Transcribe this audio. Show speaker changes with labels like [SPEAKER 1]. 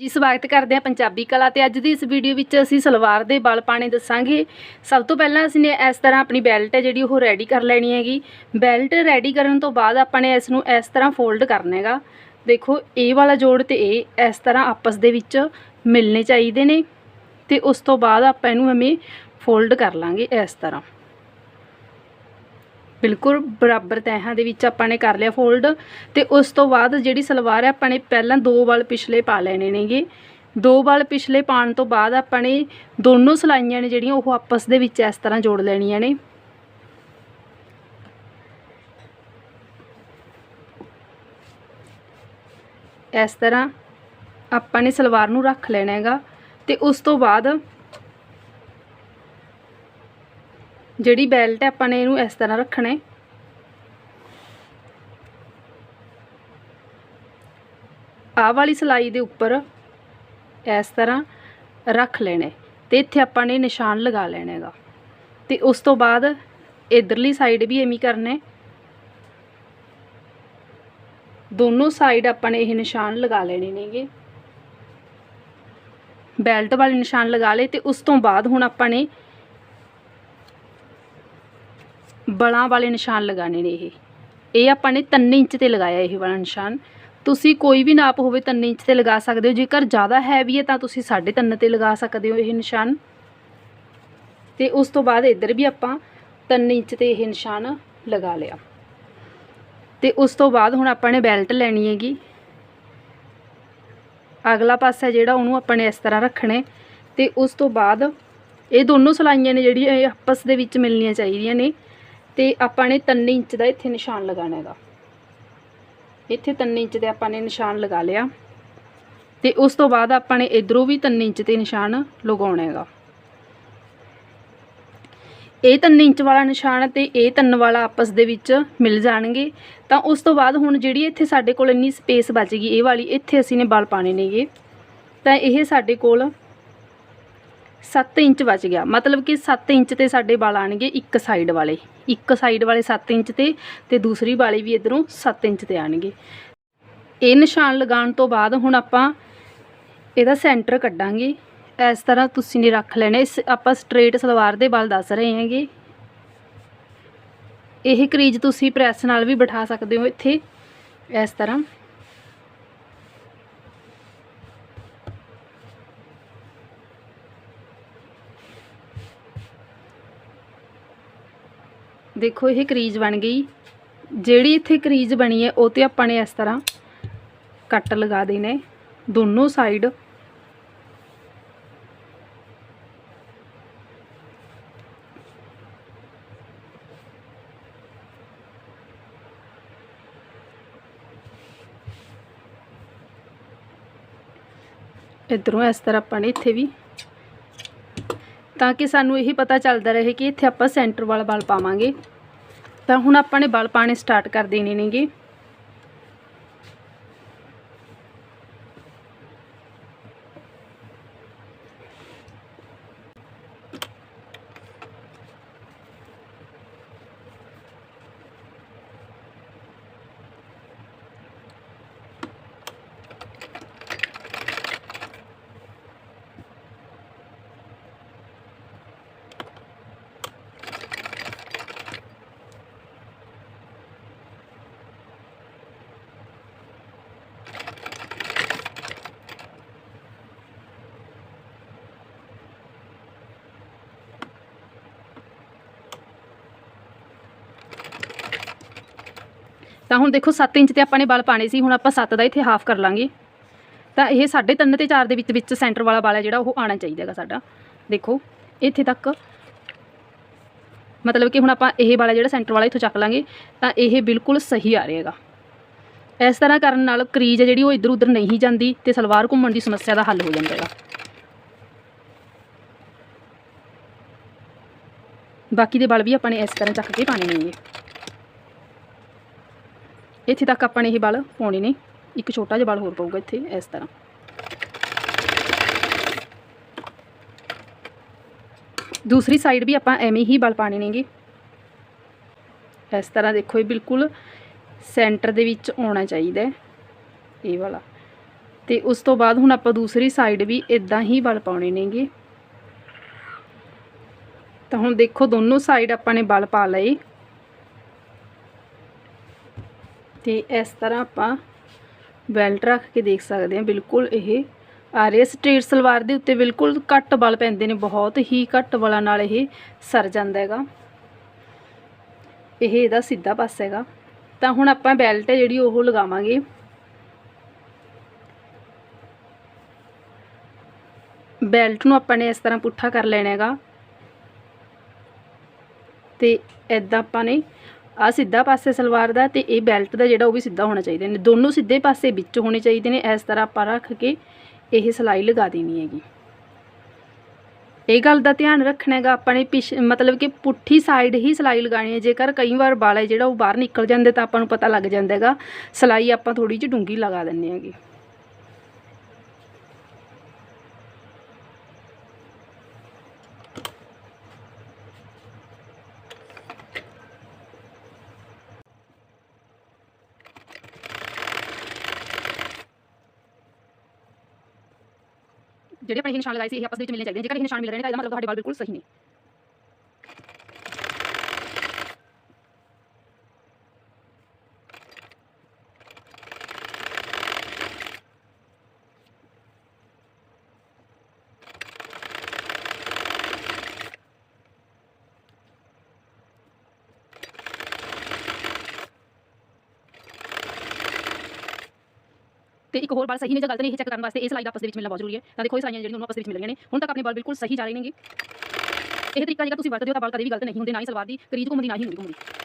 [SPEAKER 1] ਜੀ, ਸਵਾਗਤ ਕਰਦੇ ਹਾਂ ਪੰਜਾਬੀ ਕਲਾ ਤੇ ਅੱਜ ਦੀ ਇਸ ਵੀਡੀਓ ਵਿੱਚ ਅਸੀਂ ਸਲਵਾਰ ਦੇ ਬਲ ਪਾਣੇ ਦੱਸਾਂਗੇ। ਸਭ ਤੋਂ ਪਹਿਲਾਂ ਅਸੀਂ ਨੇ ਇਸ ਤਰ੍ਹਾਂ ਆਪਣੀ ਬੈਲਟ ਹੈ ਜਿਹੜੀ ਉਹ ਰੈਡੀ ਕਰ ਲੈਣੀ ਹੈਗੀ। ਬੈਲਟ ਰੈਡੀ ਕਰਨ ਤੋਂ ਬਾਅਦ ਆਪਾਂ ਨੇ ਇਸ ਨੂੰ ਇਸ ਤਰ੍ਹਾਂ ਫੋਲਡ ਕਰਨਾ ਹੈਗਾ। ਦੇਖੋ, ਇਹ ਵਾਲਾ ਜੋੜ ਤੇ ਇਹ ਇਸ ਤਰ੍ਹਾਂ ਆਪਸ ਦੇ ਵਿੱਚ ਮਿਲਣੇ ਚਾਹੀਦੇ ਨੇ ਤੇ ਉਸ ਤੋਂ ਬਾਅਦ ਆਪਾਂ ਇਹਨੂੰ ਐਵੇਂ ਫੋਲਡ ਕਰ ਲਾਂਗੇ ਇਸ ਤਰ੍ਹਾਂ। ਬਿਲਕੁਲ ਬਰਾਬਰ ਤਹਾਂ ਦੇ ਵਿੱਚ ਆਪਾਂ ਨੇ ਕਰ ਲਿਆ ਫੋਲਡ ਤੇ ਉਸ ਤੋਂ ਬਾਅਦ ਜਿਹੜੀ ਸਲਵਾਰ ਹੈ, ਆਪਾਂ ਨੇ ਪਹਿਲਾਂ ਦੋ ਵਾਲ ਪਿਛਲੇ ਪਾ ਲੈਣੇ ਨੇਗੇ। ਦੋ ਵਾਲ ਪਿਛਲੇ ਪਾਉਣ ਤੋਂ ਬਾਅਦ ਆਪਾਂ ਨੇ ਦੋਨੋਂ ਸਲਾਈਆਂ ਨੇ ਜਿਹੜੀਆਂ ਉਹ ਆਪਸ ਦੇ ਵਿੱਚ ਇਸ ਤਰ੍ਹਾਂ ਜੋੜ ਲੈਣੀਆਂ ਨੇ। ਇਸ ਤਰ੍ਹਾਂ ਆਪਾਂ ਨੇ ਸਲਵਾਰ ਨੂੰ ਰੱਖ ਲੈਣਾ ਹੈਗਾ ਤੇ ਉਸ ਤੋਂ ਬਾਅਦ ਜਿਹੜੀ ਬੈਲਟ ਹੈ, ਆਪਾਂ ਨੇ ਇਹਨੂੰ ਇਸ ਤਰ੍ਹਾਂ ਰੱਖਣਾ। ਹੈ ਆਹ ਵਾਲੀ ਸਲਾਈ ਦੇ ਉੱਪਰ ਇਸ ਤਰ੍ਹਾਂ ਰੱਖ ਲੈਣਾ ਹੈ ਤੇ ਇੱਥੇ ਆਪਾਂ ਨੇ ਨਿਸ਼ਾਨ ਲਗਾ ਲੈਣਾ ਹੈਗਾ। ਤੇ ਉਸ ਤੋਂ ਬਾਅਦ ਇਧਰਲੀ ਸਾਈਡ ਵੀ ਐਵੇਂ ਹੀ ਕਰਨਾ। ਦੋਨੋਂ ਸਾਈਡ ਆਪਾਂ ਨੇ ਇਹ ਨਿਸ਼ਾਨ ਲਗਾ ਲੈਣੇ ਨੇਗੇ। ਬੈਲਟ ਵਾਲੇ ਨਿਸ਼ਾਨ ਲਗਾ ਲਏ ਤੇ ਉਸ ਤੋਂ ਬਾਅਦ ਹੁਣ ਆਪਾਂ ਨੇ ਬਲਾਂ ਵਾਲੇ ਨਿਸ਼ਾਨ ਲਗਾਣੇ ਨੇ ਇਹ। ਇਹ ਆਪਾਂ ਨੇ 3 ਇੰਚ ਤੇ ਲਗਾਇਆ ਇਹ ਵਾਲਾ ਨਿਸ਼ਾਨ। ਤੁਸੀਂ ਕੋਈ ਵੀ ਨਾਪ ਹੋਵੇ 3 ਇੰਚ ਤੇ ਲਗਾ ਸਕਦੇ ਹੋ। ਜੇਕਰ ਜ਼ਿਆਦਾ ਹੈਵੀ ਹੈ ਤਾਂ ਤੁਸੀਂ 3.5 ਤੇ ਲਗਾ ਸਕਦੇ ਹੋ ਇਹ ਨਿਸ਼ਾਨ। ਤੇ ਉਸ ਤੋਂ ਬਾਅਦ ਇੱਧਰ ਵੀ ਆਪਾਂ 3 ਇੰਚ ਤੇ ਇਹ ਨਿਸ਼ਾਨ ਲਗਾ ਲਿਆ। ਤੇ ਉਸ ਤੋਂ ਬਾਅਦ ਹੁਣ ਆਪਾਂ ਨੇ ਬੈਲਟ ਲੈਣੀ ਹੈਗੀ। ਅਗਲਾ ਪਾਸਾ ਜਿਹੜਾ ਉਹਨੂੰ ਆਪਾਂ ਨੇ ਇਸ ਤਰ੍ਹਾਂ ਰੱਖਣਾ ਹੈ। ਤੇ ਉਸ ਤੋਂ ਬਾਅਦ ਇਹ ਦੋਨੋਂ ਸਲਾਈਆਂ ਨੇ ਜਿਹੜੀਆਂ ਇਹ ਆਪਸ ਦੇ ਵਿੱਚ ਮਿਲਣੀਆਂ ਚਾਹੀਦੀਆਂ ਨੇ। ਤੇ ਆਪਾਂ ਨੇ 3 ਇੰਚ ਦਾ ਇੱਥੇ ਨਿਸ਼ਾਨ ਲਗਾਉਣਾ ਹੈਗਾ। ਇੱਥੇ 3 ਇੰਚ ਦੇ ਆਪਾਂ ਨੇ ਨਿਸ਼ਾਨ ਲਗਾ ਲਿਆ। ਤੇ ਉਸ ਤੋਂ ਬਾਅਦ ਆਪਾਂ ਨੇ ਇਧਰੋਂ ਵੀ 3 ਇੰਚ ਤੇ ਨਿਸ਼ਾਨ ਲਗਾਉਣਾ ਹੈਗਾ। ਇਹ 3 ਇੰਚ ਵਾਲਾ ਨਿਸ਼ਾਨ ਤੇ ਇਹ 3 ਵਾਲਾ ਆਪਸ ਦੇ ਵਿੱਚ ਮਿਲ ਜਾਣਗੇ। ਤਾਂ ਉਸ ਤੋਂ ਬਾਅਦ ਹੁਣ ਜਿਹੜੀ ਇੱਥੇ ਸਾਡੇ ਕੋਲ ਇੰਨੀ ਸਪੇਸ ਬਚ ਗਈ, ਇਹ ਵਾਲੀ ਇੱਥੇ ਅਸੀਂ ਨੇ ਬਲ ਪਾਣੇ ਨੇਗੇ। ਤਾਂ ਇਹ ਸਾਡੇ ਕੋਲ 7 ਇੰਚ ਬਚ ਗਿਆ। ਮਤਲਬ ਕਿ 7 ਇੰਚ ਤੇ ਸਾਡੇ ਵਾਲ ਆਣਗੇ ਇੱਕ ਸਾਈਡ ਵਾਲੇ। ਇੱਕ ਸਾਈਡ ਵਾਲੇ 7 ਇੰਚ ਤੇ ਤੇ ਦੂਸਰੀ ਵਾਲੀ ਵੀ ਇਧਰੋਂ 7 ਇੰਚ ਤੇ ਆਣਗੇ। ਇਹ ਨਿਸ਼ਾਨ ਲਗਾਉਣ ਤੋਂ ਬਾਅਦ ਹੁਣ ਆਪਾਂ ਇਹਦਾ ਸੈਂਟਰ ਕੱਢਾਂਗੇ। ਇਸ ਤਰ੍ਹਾਂ ਤੁਸੀਂ ਨੇ ਰੱਖ ਲੈਣੇ। ਇਸ ਆਪਾਂ ਸਟ੍ਰੇਟ ਸਲਵਾਰ ਦੇ ਵਾਲ ਦੱਸ ਰਹੇ ਹਾਂਗੇ। ਇਹ ਕਰੀਜ ਤੁਸੀਂ ਪ੍ਰੈਸ ਨਾਲ ਵੀ ਬਿਠਾ ਸਕਦੇ ਹੋ ਇੱਥੇ। ਇਸ ਤਰ੍ਹਾਂ ਦੇਖੋ, ਇਹ ਕਰੀਜ ਬਣ ਗਈ। ਜਿਹੜੀ ਇੱਥੇ ਕਰੀਜ ਬਣੀ ਹੈ, ਉਹ ਤੇ ਆਪਾਂ ਨੇ ਇਸ ਤਰ੍ਹਾਂ ਕੱਟ ਲਗਾ ਦੇਣੇ। ਦੋਨੋਂ ਸਾਈਡ ਇਧਰੋਂ ਇਸ ਤਰ੍ਹਾਂ ਆਪਾਂ ਨੇ ਇੱਥੇ ਵੀ ਤਾਂ ਕਿ ਸਾਨੂੰ ਇਹ ਪਤਾ ਚੱਲਦਾ ਰਹੇ ਕਿ ਇੱਥੇ ਆਪਾਂ ਸੈਂਟਰ ਵਾਲਾ ਬਲ ਪਾਵਾਂਗੇ। ਤਾਂ ਹੁਣ ਆਪਾਂ ਨੇ ਬਲ ਪਾਣੇ ਸਟਾਰਟ ਕਰ ਦੇਣੇ ਨੇਗੇ। ਤਾਂ ਹੁਣ ਦੇਖੋ 7 ਇੰਚ ਤੇ ਆਪਾਂ ਨੇ ਬਲ ਪਾਣੇ ਸੀ, ਹੁਣ ਆਪਾਂ 7 ਦਾ ਇੱਥੇ ਹਾਫ ਕਰ ਲਾਂਗੇ। ਤਾਂ ਇਹ 3.5 ਤੇ 4 ਦੇ ਵਿੱਚ ਵਿੱਚ ਸੈਂਟਰ ਵਾਲਾ ਬਲ ਹੈ ਜਿਹੜਾ, ਉਹ ਆਣਾ ਚਾਹੀਦਾ ਹੈਗਾ ਸਾਡਾ। ਦੇਖੋ, ਇੱਥੇ ਤੱਕ ਮਤਲਬ ਕਿ ਹੁਣ ਆਪਾਂ ਇਹ ਵਾਲਾ ਜਿਹੜਾ ਸੈਂਟਰ ਵਾਲਾ, ਇੱਥੋਂ ਚੱਕ ਲਾਂਗੇ। ਤਾਂ ਇਹ ਬਿਲਕੁਲ ਸਹੀ ਆ ਰਿਹਾ ਰਹੇਗਾ ਇਸ ਤਰ੍ਹਾਂ ਕਰਨ ਨਾਲ ਕਰੀਜ ਹੈ ਜਿਹੜੀ, ਉਹ ਇੱਧਰ ਉੱਧਰ ਨਹੀਂ ਜਾਂਦੀ ਤੇ ਸਲਵਾਰ ਘੁੰਮਣ ਦੀ ਸਮੱਸਿਆ ਦਾ ਹੱਲ ਹੋ ਜਾਂਦਾ ਹੈਗਾ। ਬਾਕੀ ਦੇ ਬਲ ਵੀ ਆਪਾਂ ਨੇ ਇਸ ਤਰ੍ਹਾਂ ਚੱਕ ਕੇ ਪਾਣੇ ਨੇਗੇ। ਇੱਥੇ ਤੱਕ ਆਪਾਂ ਨੇ ਇਹ ਬਲ ਪਾਉਣੇ ਨੇ। ਇੱਕ ਛੋਟਾ ਜਿਹਾ ਬਲ ਹੋਰ ਪਊਗਾ ਇੱਥੇ, ਇਸ ਤਰ੍ਹਾਂ। ਦੂਸਰੀ ਸਾਈਡ ਵੀ ਆਪਾਂ ਐਵੇਂ ਹੀ ਬਲ ਪਾਣੇ ਨੇਗੇ। ਇਸ ਤਰ੍ਹਾਂ ਦੇਖੋ, ਇਹ ਬਿਲਕੁਲ ਸੈਂਟਰ ਦੇ ਵਿੱਚ ਆਉਣਾ ਚਾਹੀਦਾ ਹੈ, ਇਹ ਵਾਲਾ। ਤੇ ਉਸ ਤੋਂ ਬਾਅਦ ਹੁਣ ਆਪਾਂ ਦੂਸਰੀ ਸਾਈਡ ਵੀ ਇਦਾਂ ਹੀ ਬਲ ਪਾਉਣੇ ਨੇਗੇ। ਤਾਂ ਹੁਣ ਦੇਖੋ, ਦੋਨੋਂ ਸਾਈਡ ਆਪਾਂ ਨੇ ਬਲ ਪਾ ਲਏ। ਤੇ ਇਸ ਤਰ੍ਹਾਂ ਆਪਾਂ ਬੈਲਟ ਰੱਖ ਕੇ ਦੇਖ ਸਕਦੇ ਹਾਂ, ਬਿਲਕੁਲ ਇਹ ਆ ਰਿਹਾ ਸਟ੍ਰੇਟ ਸਲਵਾਰ ਦੇ ਉੱਤੇ ਬਿਲਕੁਲ ਘੱਟ ਵਲ ਪੈਂਦੇ ਨੇ, ਬਹੁਤ ਹੀ ਘੱਟ ਵਲਾਂ ਨਾਲ ਇਹ ਸਰ ਜਾਂਦਾ ਹੈਗਾ। ਇਹ ਇਹਦਾ ਸਿੱਧਾ ਪਾਸਾ ਹੈਗਾ। ਤਾਂ ਹੁਣ ਆਪਾਂ ਬੈਲਟ ਹੈ ਜਿਹੜੀ ਉਹ ਲਗਾਵਾਂਗੇ। ਬੈਲਟ ਨੂੰ ਆਪਾਂ ਨੇ ਇਸ ਤਰ੍ਹਾਂ ਪੁੱਠਾ ਕਰ ਲੈਣਾ ਹੈਗਾ। ਤੇ ਐਦਾਂ ਆਪਾਂ ਨੇ ਆ ਸਿੱਧਾ ਪਾਸੇ ਸਲਵਾਰ ਦਾ ਤੇ ਇਹ ਬੈਲਟ ਦਾ ਜਿਹੜਾ ਉਹ ਵੀ ਸਿੱਧਾ ਹੋਣਾ ਚਾਹੀਦਾ। ਨੇ ਦੋਨੋਂ ਸਿੱਧੇ ਪਾਸੇ ਵਿੱਚ ਹੋਣੇ ਚਾਹੀਦੇ ਨੇ। ਇਸ ਤਰ੍ਹਾਂ ਆਪਾਂ ਰੱਖ ਕੇ ਇਹ ਸਿਲਾਈ ਲਗਾ ਦੇਣੀ ਹੈਗੀ। ਇਹ ਗੱਲ ਦਾ ਧਿਆਨ ਰੱਖਣਾ ਹੈਗਾ, ਆਪਾਂ ਨੇ ਪਿਛ, ਮਤਲਬ ਕਿ ਪੁੱਠੀ ਸਾਈਡ ਹੀ ਸਿਲਾਈ ਲਗਾਣੀ ਹੈ। ਜੇਕਰ ਕਈ ਵਾਰ ਵਾਲਾ ਜਿਹੜਾ ਉਹ ਬਾਹਰ ਨਿਕਲ ਜਾਂਦੇ ਤਾਂ ਆਪਾਂ ਨੂੰ ਪਤਾ ਲੱਗ ਜਾਂਦਾ ਹੈਗਾ। ਸਿਲਾਈ ਆਪਾਂ ਥੋੜੀ ਜਿਹੀ ਡੂੰਗੀ ਲਗਾ ਦਿੰਨੇ ਹੈਗੇ। ਜਿਹੜੇ ਆਪਣੇ ਇਹ ਨਿਸ਼ਾਨ ਲਗਾਏ ਸੀ, ਇਹ ਆਪਸ ਦੇ ਵਿੱਚ ਮਿਲਣੇ ਚਾਹੀਦੇ ਨੇ। ਜੇਕਰ ਇਹ ਨਿਸ਼ਾਨ ਮਿਲ ਰਹੇ ਨੇ ਤਾਂ ਇਹਦਾ ਮਤਲਬ ਤੁਹਾਡੇ ਵਾਲ ਬਿਲਕੁਲ ਸਹੀ ਨੇ ਤੇ ਇੱਕ ਹੋਰ ਵਾਲ ਸਹੀ ਨੇ ਜਾਂ ਗਲਤ ਨੇ ਇਹ ਚੈੱਕ ਕਰਨ ਵਾਸਤੇ ਇਹ ਸਲਾਈ ਦਾ ਆਪਸ ਦੇ ਵਿੱਚ ਮਿਲਣਾ ਬਹੁਤ ਜ਼ਰੂਰੀ ਹੈ। ਤਾਂ ਦੇਖੋ, ਇਹ ਸਲਾਈਆਂ ਜਿਹੜੀਆਂ ਦੋਨੋਂ ਆਪਸ ਦੇ ਵਿੱਚ ਮਿਲ ਰਹੀਆਂ ਨੇ। ਹੁਣ ਤੱਕ ਆਪਣੇ ਵਾਲ ਬਿਲਕੁਲ ਸਹੀ ਜਾ ਰਹੇ ਨੇਗੇ। ਇਹ ਤਰੀਕਾ ਜੇਕਰ ਤੁਸੀਂ ਵਰਤਦੇ ਹੋ ਤਾਂ ਵਾਲ ਕਦੇ ਵੀ ਗਲਤ ਨਹੀਂ ਹੁੰਦੇ, ਨਾ ਹੀ ਸਲਵਾਰ ਦੀ ਕਰੀਜ ਘੁੰਮਦੀ, ਨਾ ਹੀ ਹੁੰਦੀ ਘੁੰਮਦੀ।